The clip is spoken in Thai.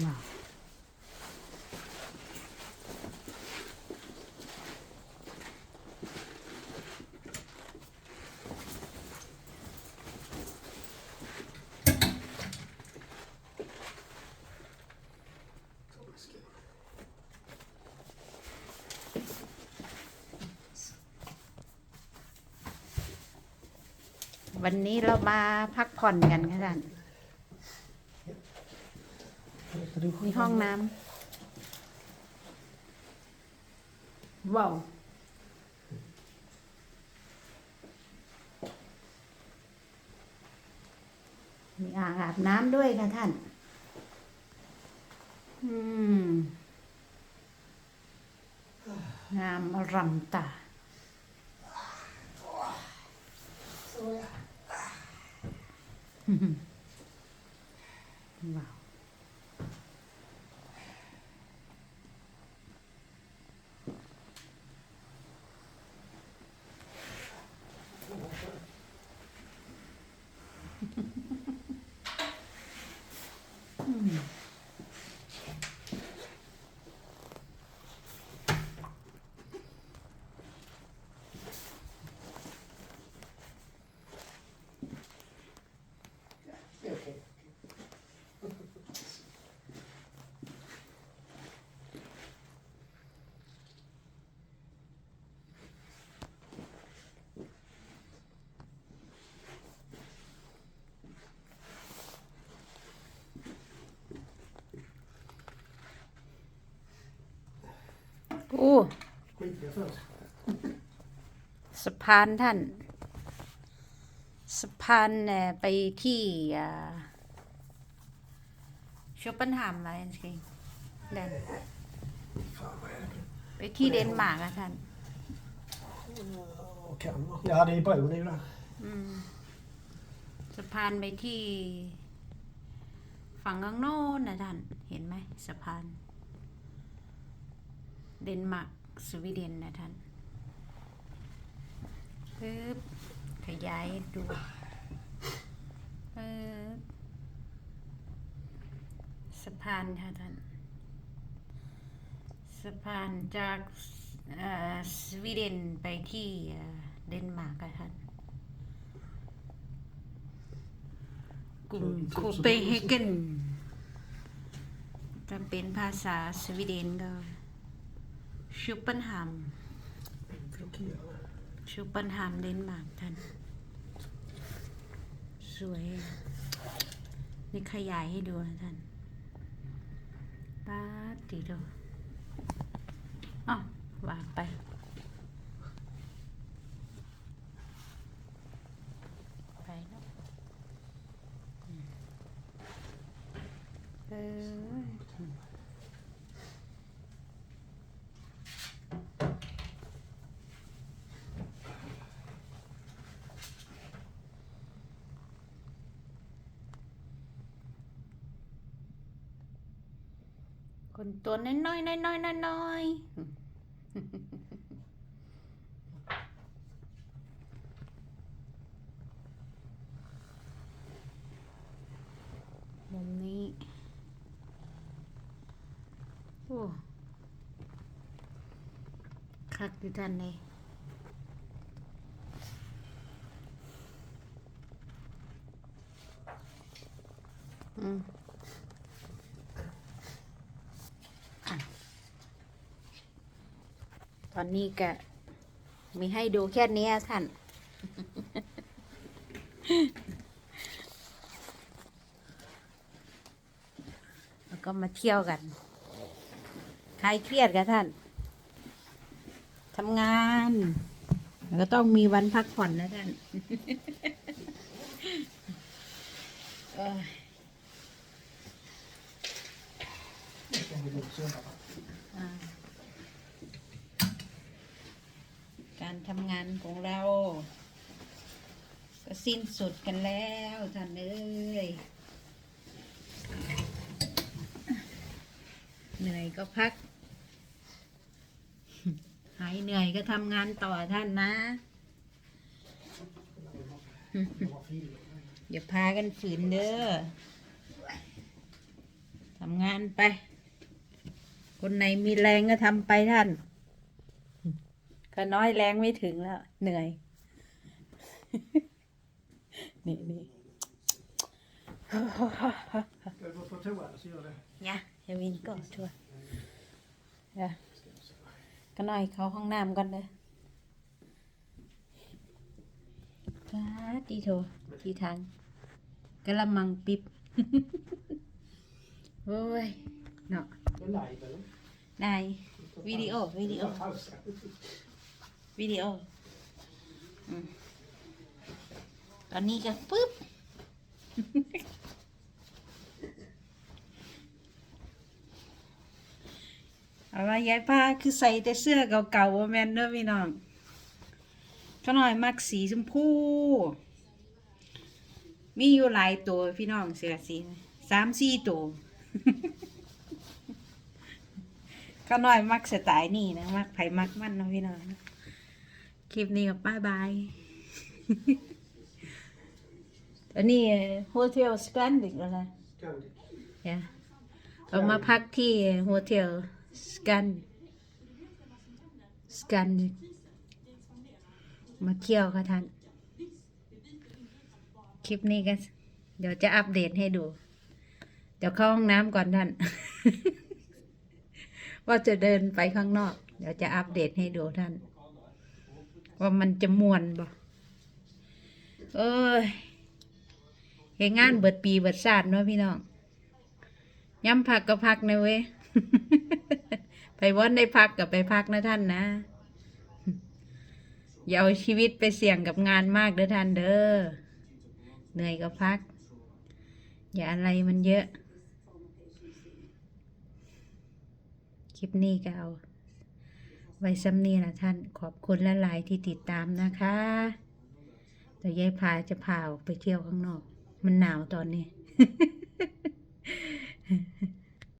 มาวันนี้เรามาพักผ่อนกันค่ะท่าน มีห้องน้ำว้าวมีอ่างอาบน้ำด้วยค่ะท่าน อืม งามอรำตาว้าว โอ้สะพานท่าน สะพานเนี่ยไปที่อ่าชอปเปนแฮมอะไรสิเดนไปที่เดนมาร์กอะท่าน Kan vara. Ja, det är bron ju där. อืมสะพานไปที่ ฝั่งข้างโน้นนะท่าน เห็นไหมสะพาน เดนมาร์กสวีเดนนะท่านปึ๊บขยายดูปึ๊บสะพานค่ะท่านสะพานจากเออสวีเดนไปที่เดนมาร์กค่ะท่านกรุงโคเปนเฮเกนถ้าเป็นภาษาสวีเดนก็ ชูเปนฮัมชูเปนฮัมเดนมาร์กท่าน สวย นี่ขยายให้ดูนะท่านปาติโดอ๋อวางไปแล้วอืมเออ คนตัวน้อยๆน้อยๆน้อยๆมุมนี้โอ้คักดิท่านเลยอืมอะ ตอนนี้ก็มีให้ดูแค่นี้อะท่าน แล้วก็มาเที่ยวกัน คลายเครียดกันท่าน ทำงาน แล้วก็ต้องมีวันพักผ่อนนะท่านเออ่า การทำงานของเรา ก็สิ้นสุดกันแล้วท่านเอ้ยเหนื่อยก็พัก หายเหนื่อยก็ทำงานต่อท่านนะ อย่าพากันฝืนเด้อททำงานไป คนไหนมีแรงก็ทำไปท่าน ก็น้อยแรงไม่ถึงแล้ว เหนื่อย นี่นี่ Ska vi gå på toa så gör det. เนี่ยเฮวินก็ช่วยเดี๋ยวก็น้อยเข้าห้องน้ำก่อนเลยป้าดดีโถทีทางกะละมังปิบโอ้ยเนาะ Det är live eller? นายวิดีโอวิดีโอ Ja, paus. วิดีโอตอนนี้ก็ปึ๊บ เอาว่ายายป้าคือใส่แต่เสื้อเก่าๆว่าแมนเด้อพี่น้องก็หน่อยมักสีชมพู มีอยู่หลายตัวพี่น้องเสื้อสีสามสี่ตัวก็หน่อยมักสไตล์นี่นะ มักไผมักมันนะพี่น้อง คลิปนี้กับบ๊ายบายอันนี้โฮเทลสแกนดิกอะไร Scandic. เนี่ยเรามาพักที่โฮเทลสแกนสแกนดิกมาเที่ยวค่ะท่าน คลิปนี้ก็เดี๋ยวจะอัปเดตให้ดู เดี๋ยวเข้าห้องน้ำก่อนท่าน ว่าจะเดินไปข้างนอก เดี๋ยวจะอัปเดตให้ดูท่าน ว่ามันจะมวนบ่เอ้ยเฮดงานเบิดปีเบิดชาติเนาะพี่น้องย้ำพักก็พักนะเว้ยไปวันได้พักกับไปพักนะท่านนะ อย่าเอาชีวิตไปเสี่ยงกับงานมากเด้อท่านเด้อเหนื่อยก็พัก อย่าอะไรมันเยอะ คลิปนี้ก็เอา ไว้ซ้ำนี้ละท่านขอบคุณและหลายที่ติดตามนะคะแต่ยายพาจะพาออกไปเที่ยวข้างนอก มันหนาวตอนนี้